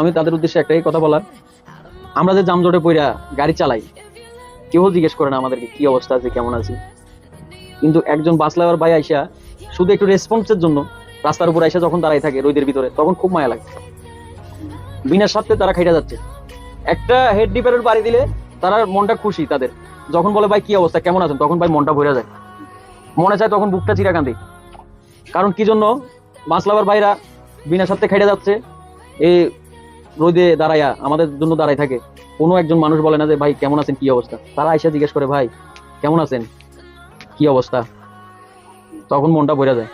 আমি তাদের উদ্দেশ্যে একটাই কথা বলার। আমরা যে জামজটে পইরা গাড়ি চালাই, কেউ জিজ্ঞেস করে না আমাদেরকে কি অবস্থা আছে, কেমন আছে। কিন্তু একজন বাস লাগার ভাই আইসা, শুধু একটু রেসপন্সের জন্য রাস্তার উপর আইসা যখন দাঁড়াই থাকে রোদের ভিতরে, তখন খুব মায়া লাগে। বিনা স্বার্থে তারা খাইটা যাচ্ছে। একটা হেড ডিপারের বাড়ি দিলে তারা মনটা খুশি তাদের। যখন বলে, ভাই, কি অবস্থা? কেমন আছেন? তখন ভাই মনটা ভরে যায়। মনে চায় তখন বুকটা চিরা কান্দি কারণ কি জন্য? মাছ লাভার ভাইরা বিনা স্বার্থে খাইটা যাচ্ছে। এই রোদে দাঁড়াইয়া আমাদের জন্য দাঁড়াই থাকে। কোনো একজন মানুষ বলে না যে, ভাই, কেমন আছেন? কি অবস্থা? তারা আইসা জিজ্ঞেস করে, ভাই, কেমন আছেন? কি অবস্থা? তখন মনটা বোঝা যায়।